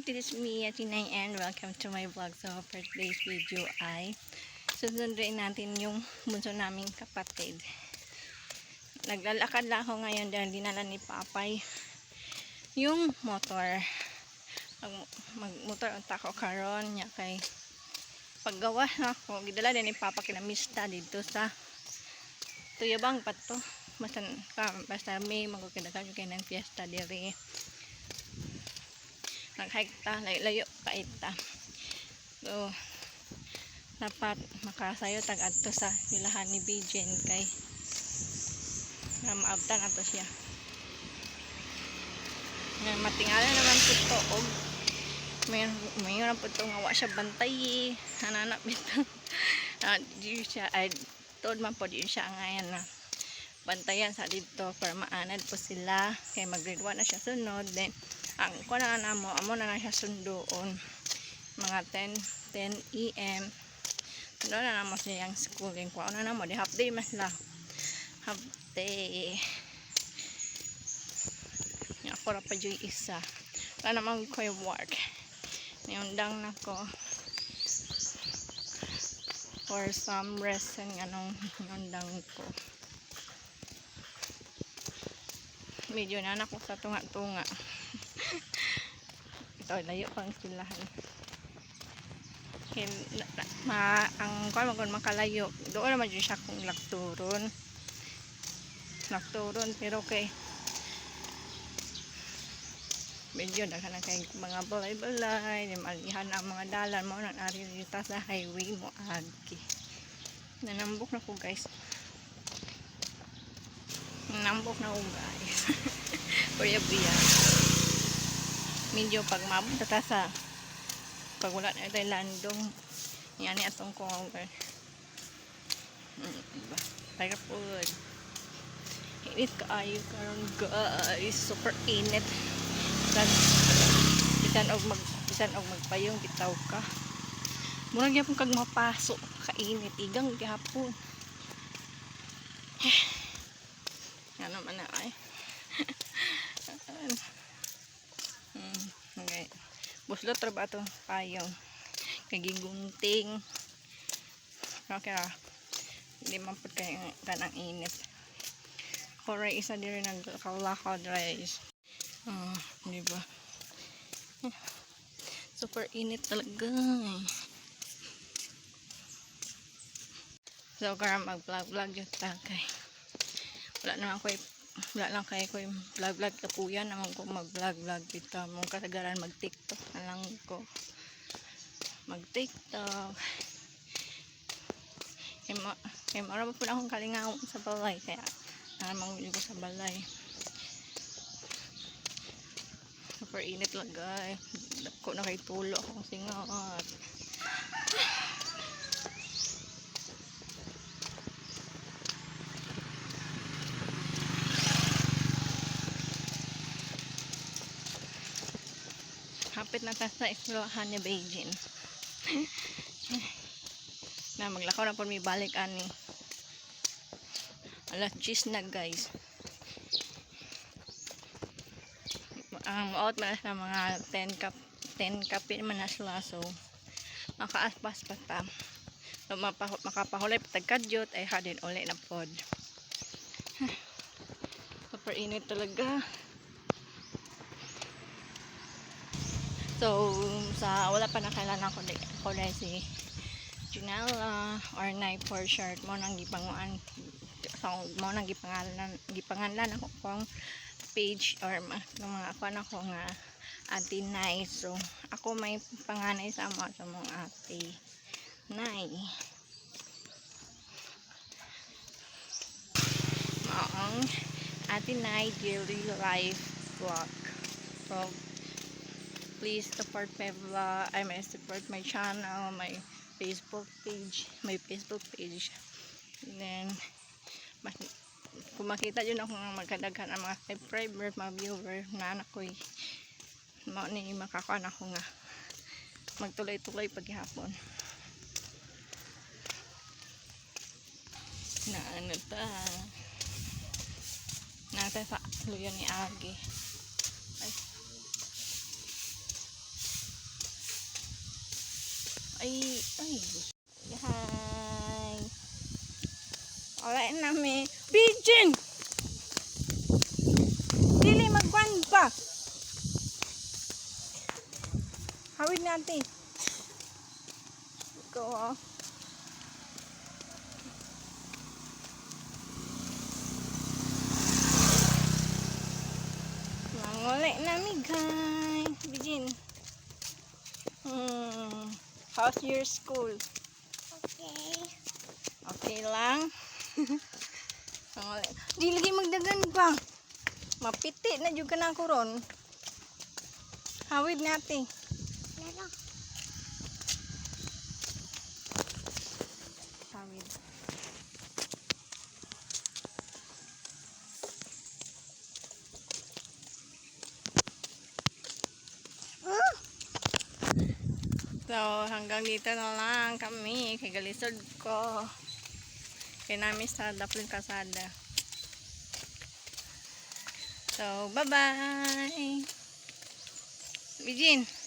this is me, Atinay, and welcome to my vlog. So, for today's video ay susunduin natin yung bunso naming kapatid. Naglalakad lang ako ngayon dahil dinala ni Papay yung motor. Mag, magmotor ang tako karon niya kay paggawa na ako, gidala din ni Papa kinamista dito sa Tuyabang pa to. Basta, basta may magkakadagan kay ng fiesta diri nag-hike ta, layo pa ita. So, dapat makasayo tag adto sa ilahan ni Bijen kay na maabtan ato siya. Nga matingala naman po to og may may po to nga wa siya bantay hananap ito. Ah, di siya ay tod man po di siya ngayon na bantayan sa dito para maanad po sila kay mag-grade 1 na siya sunod then ang ko na na mo amo na na siya sundoon. Mga 10 10 em doon na namo siya yung schooling. Ko na namo di half day mas la. Half day. Nga ako ra pa dyan isa. Wala naman ko yung work. Niundang na ko. For some and anong niundang ko. Medyo na ko sa tunga-tunga ito layo pang silahan Hin, na, na, ma, ang kung kung makalayo doon naman dyan siya kung lakturon lakturon pero kay medyo daghan na kay mga balay-balay malihan ang mga dalan mo nang ari dito sa highway mo agi. Nanambok na ko guys. Nanambok na ko guys. Kuya Bia medyo pag mabot ta sa pag wala na tayo landong yan ni atong ko mm, diba? Food init kaayo karon guys. Super init. Bisan bisan og mag bisan og magpayong bitaw ka. Murag gyapon kag mapasok kainit. Igang gyapon. Yan naman na ay hmm, okay. Buslot ra ba ito? Payong kagigunting. Okay ra hindi man po kayo kanang init. Kora isa din rin nagkalakad rice ah, di ba? Super init talaga. Eh. so kara mag vlog vlog yun ta kay wala naman ko wala lang kay ko yung vlog vlog kapuyan naman ko mag vlog vlog dito. Mong kasagaran mag tiktok na lang ko. Mag tiktok kay ma kay marami po na akong kalingaw sa balay. Kaya naramang ko sa balay. Super init lang guys. Ko na kay tulo akong singat hapit na tas na eskwelahan ni Beijing. Na maglakaw na po may balik ani. Alas 10 na guys. Ang out man sa mga 10 kap 10 kape man na sila so makaaspas pa ta. Mapa, makapahulay patagkadyot ay hadin uli na pod. Super init talaga So, sa wala pa na kailangan ko, ko si Junella or Night for short. Mo nang gipanguan so, mo nang gipangalan gipangalan ako kong page or ng mga ako na ko nga ate Nay. So ako may panganay sa mo sa mong ate Nay. Maong ate Nay daily life vlog. So please support my vlog I may support my channel my Facebook page my Facebook page. And then kung makita yun ako nga magkadaghan ang mga subscriber mga viewer na anak ko mo ni makakuan ako nga. Magtuloy-tuloy paghihapon. Na ano ta? Nasa sa luyan ni Agi Ay, ay. Hi. Wala namin. Pigeon! Dili, magkwan pa. Hawid natin. Ikaw ah. Manguli namin guys. Bijin. Hmm. How's your school? Okay. Okay lang. Di lagi magdagan pa. Mapiti na juga na ako ron. Hawid natin. Hawid. So, hanggang dito na lang kami. Kay galisod ko. Kay namin sa Daplin Kasada. So, bye-bye! Bijin!